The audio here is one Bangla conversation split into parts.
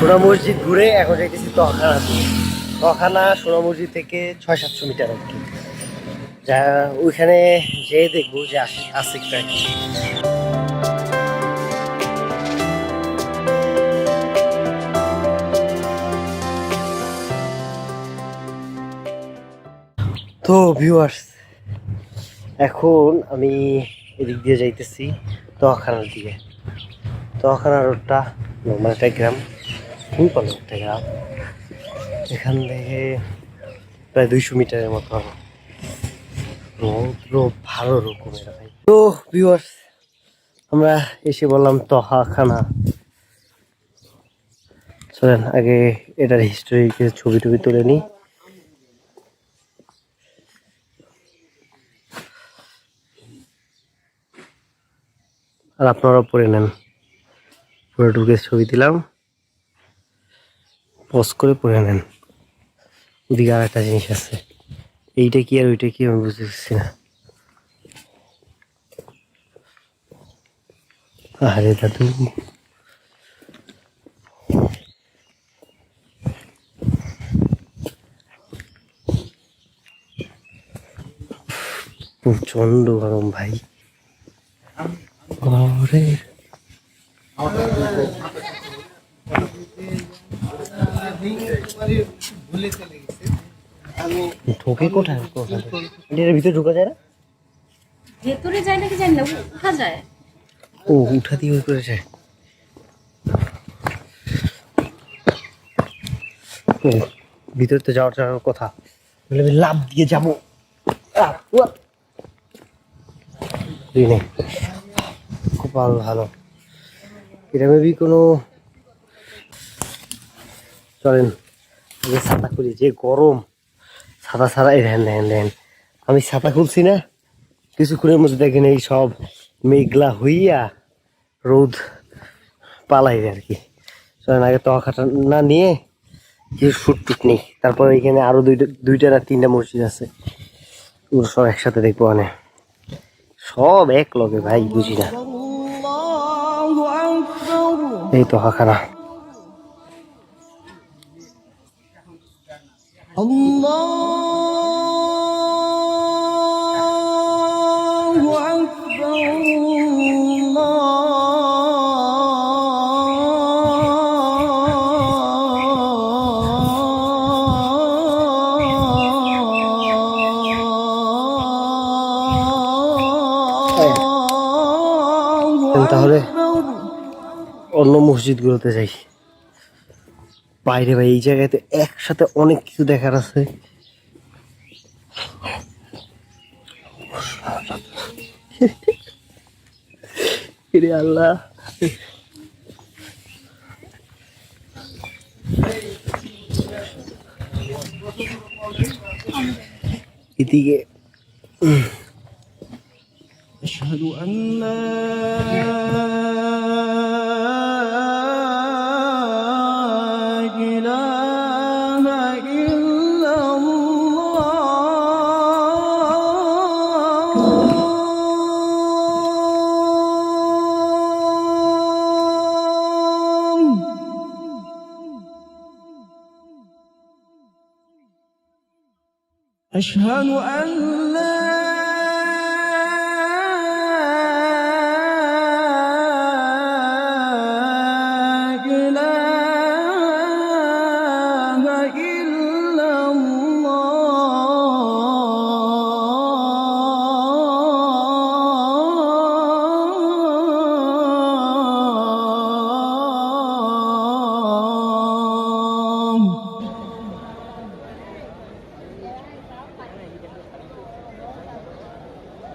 সোনা মসজিদ ঘুরে এখন যাইতেছি তখানা। তখানা সোনা মসজিদ থেকে ছয় সাতশো মিটার আর কি। যা ওইখানে যেয়ে দেখব যে আস- কি। তো ভিউয়ার্স এখন আমি এদিক দিয়ে যাইতেছি তখানার দিকে। তখানা রোডটা নর্মাল একটা গ্রাম সিম্পল একটা গ্রাম এখান থেকে প্রায় দুইশো মিটারের মতো হবে। রৌদ্র ভালো রকমের ভাই তো ভিউয়ার্স আমরা এসে বললাম তহাখানা। চলেন, আগে এটার হিস্টোরি ছবি টবি তুলে নিই। আর আপনারা পড়ে নেন। পুরো ঢুকে ছবি দিলাম। পোস্ট করে পড়ে নেন। ওদিকে আর একটা জিনিস আছে। এইটা কি আর ওইটা কি আমি বুঝতে পারছি না। আরে দাদু। প্রচণ্ড গরম ভাই। ঘরে ঢোকে কোথায়? কোথায়? এটার ভিতরে ঢোকা যায় না? ভেতরে যায় নাকি জানি না উঠা যায়। ও উঠা দিয়ে ওই করে যায়। ভিতরে তো যাওয়ার যাওয়ার কথা। লাভ দিয়ে যাব। খুব ভালো ভালো। এটা কোনো চলেন ছাতা খুলি, যে গরম। ছাতা ছাড়া, এই দেখেন দেখেন দেখেন। আমি ছাতা খুলছি না, কিছুক্ষণের মধ্যে দেখেন এই সব মেঘলা হইয়া রোদ পালাই আর কি চলেন, আগে তখাটা না নিয়ে কিছু টুট নেই তারপর এখানে আরও দুইটা দুইটা না তিনটা মসজিদ আছে। সব একসাথে দেখব মানে। সব এক লগে, ভাই, বুঝি না। এই তো হাখানা الله أكبر الله তাহলে أكبر অন্য মসজিদগুলোতে যাই বাইরে ভাই এই জায়গাতে একসাথে অনেক কিছু দেখার আছে এরে আল্লাহ এদিকে أشهد أن لا أشهد أن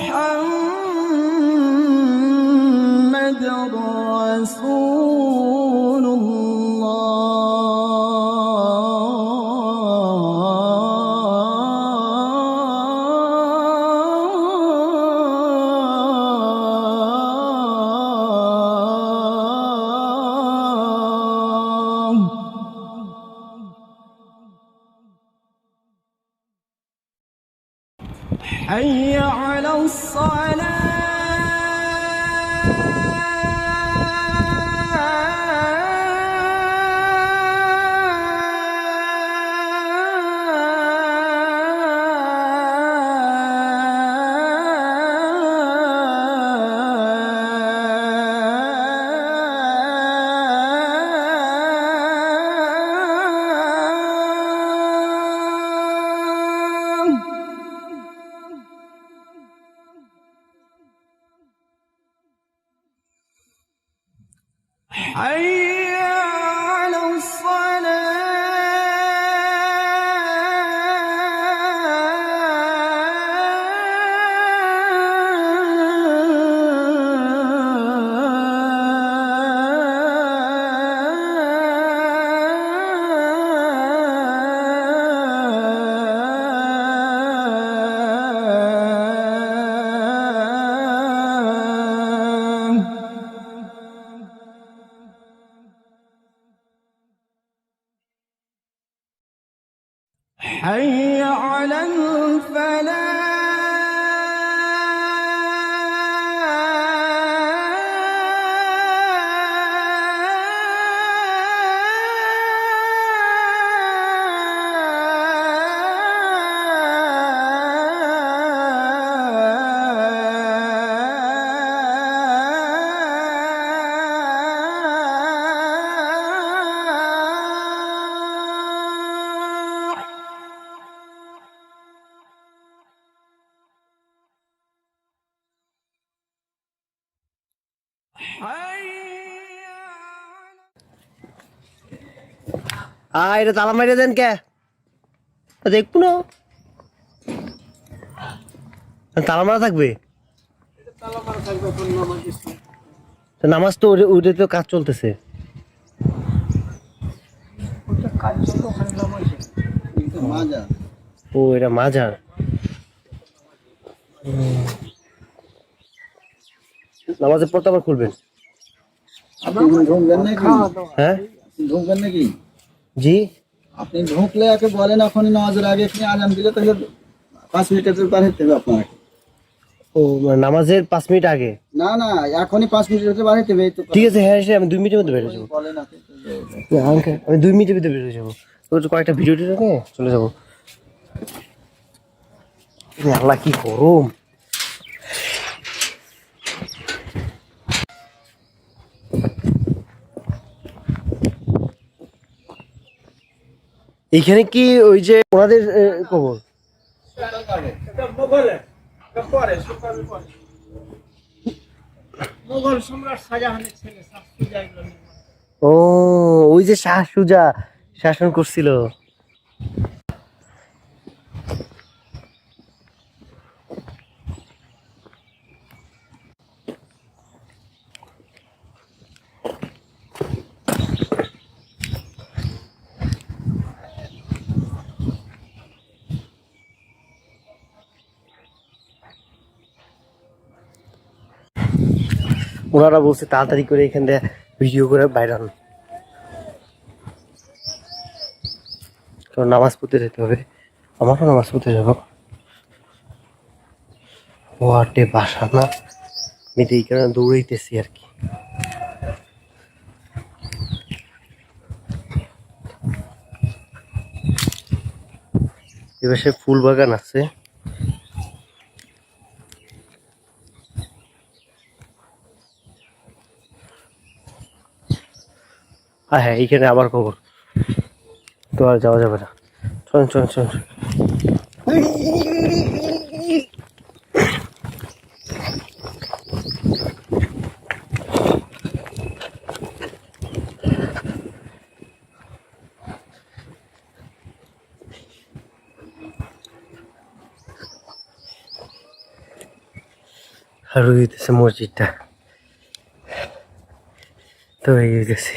محمد رسول الله. حي على الصلاة. حي على আরে তালা মারিয়ে দেন কে? দেখব না। তালা মারা থাকবে? নামাজ তো ওটা তো কাজ চলতেছে। ও, এটা মাজার নামাজের পর তো আবার খুলবেন। হ্যাঁ? আপনি ঢুকবেন নাকি? জি। আপনি ঢুকলে একে বলেন এখনই নামাজের আগে এখানে আজান দিলে তাহলে পাঁচ মিনিটের পার হতে হবে আপনাকে। ও মানে নামাজের পাঁচ মিনিট আগে? না না এখনই পাঁচ মিনিটের বার হতে হবে তো ঠিক আছে হ্যাঁ হ্যাঁ আমি দুই মিনিটের মধ্যে বেরো যাব। বলেন না, আমি দুই মিনিটের ভিতরে বেরো যাব। তো একটু কয়েকটা ভিডিও টিডিও চলে যাব। আল্লাহ কি গরম। এইখানে কি ওই যে ওনাদের কবর ও ওই যে শাহ সুজা শাসন করছিল। ওনারা বলছে তাড়াতাড়ি করে এখান থেকে ভিডিও করে বাইরান কারণ নামাজ পড়তে যেতে হবে। আমারও নামাজ পড়তে যাব। ওয়াটে বাসা না। আমি এই কারণে দৌড়াইতেছি আর কি। এবার সে ফুল বাগান আছে। হ্যাঁ হ্যাঁ এইখানে আবার খবর। তো আর যাওয়া যাবে না। চল চল চল আর ওই মসজিদটা। তো এই হইতেছে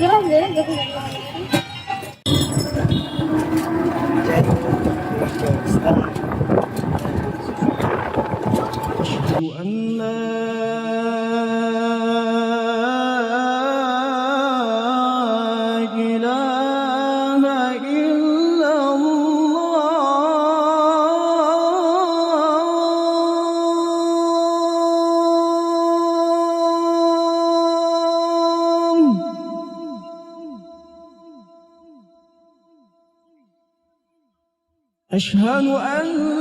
여기 여기 여기 أشهد أن